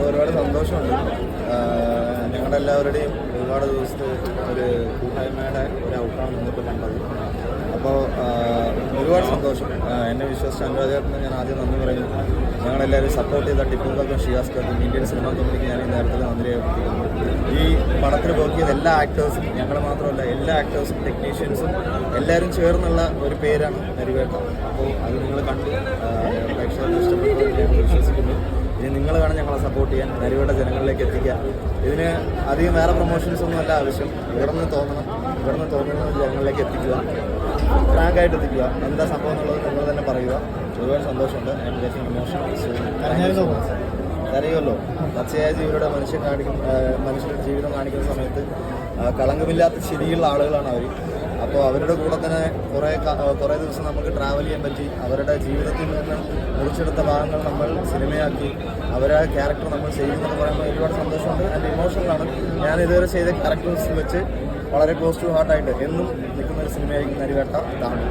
അപ്പോൾ ഒരുപാട് സന്തോഷമുണ്ട്. ഞങ്ങളുടെ എല്ലാവരുടെയും ഒരുപാട് ദിവസത്തെ ഒരു കൂട്ടായ്മയുടെ ഒരു ഔട്ടാണ് ഇന്നിപ്പോൾ കണ്ടത്. അപ്പോൾ ഒരുപാട് സന്തോഷം. എന്നെ വിശ്വസിച്ച അനുരാധേട്ടന് ഞാൻ ആദ്യം നന്ദി പറയുന്നു. ഞങ്ങളെല്ലാവരും സപ്പോർട്ട് ചെയ്ത ടിപ്പുകൾക്കും ഷിയാസ്കർക്കും ഇന്ത്യൻ സിനിമ കമ്പനിക്ക് ഞാൻ ഈ നേരത്തിൽ നന്ദി രേഖപ്പെടുത്തുന്നു. ഈ പടത്തിൽ വർക്ക് ചെയ്ത എല്ലാ ആക്ടേഴ്സും ഞങ്ങൾ മാത്രമല്ല എല്ലാ ആക്ടേഴ്സും ടെക്നീഷ്യൻസും എല്ലാവരും ചേർന്നുള്ള ഒരു പേരാണ് നരിവേട്ടം അപ്പോൾ അത് നിങ്ങൾ കണ്ടു. പ്രേക്ഷകർക്ക് ഇഷ്ടപ്പെട്ടു. നിങ്ങൾ വേണം ഞങ്ങളെ സപ്പോർട്ട് ചെയ്യാൻ നരുവയുടെ ജനങ്ങളിലേക്ക് എത്തിക്കാൻ. ഇതിന് അധികം വേറെ പ്രൊമോഷൻസ് ഒന്നും അല്ല ആവശ്യം. ഇവിടെ നിന്ന് തോന്നണം. ഇവിടെ നിന്ന് ജനങ്ങളിലേക്ക് എത്തിക്കുക. ഫ്രാങ്കായിട്ട് എത്തിക്കുക. എന്താ സംഭവം എന്നുള്ളത് നിങ്ങൾ തന്നെ പറയുക. ഒരുപാട് സന്തോഷമുണ്ട്. എം ഗെറ്റിംഗ് ഇമോഷണൽ അറിയുമല്ലോ പച്ചയായ ജീവിയുടെ മനുഷ്യൻ കാണിക്കുന്ന മനുഷ്യരുടെ ജീവിതം കാണിക്കുന്ന സമയത്ത് കളങ്കമില്ലാത്ത ശരിയുള്ള ആളുകളാണ് അവർ അപ്പോൾ അവരുടെ കൂടെ തന്നെ കുറേ കുറേ ദിവസം നമുക്ക് ട്രാവൽ ചെയ്യാൻ പറ്റി. അവരുടെ ജീവിതത്തിൽ നിന്ന് മുറിച്ചെടുത്ത ഭാഗങ്ങൾ നമ്മൾ സിനിമയാക്കി. അവരുടെ ക്യാരക്ടർ നമ്മൾ ചെയ്യുന്നത് പറയുമ്പോൾ ഒരുപാട് സന്തോഷമുണ്ട്. ആൻഡ് ഇമോഷണലാണ് ഞാൻ ഇതുവരെ ചെയ്ത ക്യാരക്ടേഴ്സ് വെച്ച് വളരെ ക്ലോസ് ടു ഹാർട്ടായിട്ട് എന്നും നിൽക്കുന്ന ഒരു സിനിമയായിരിക്കും നരിവേട്ട ഇതാണ്.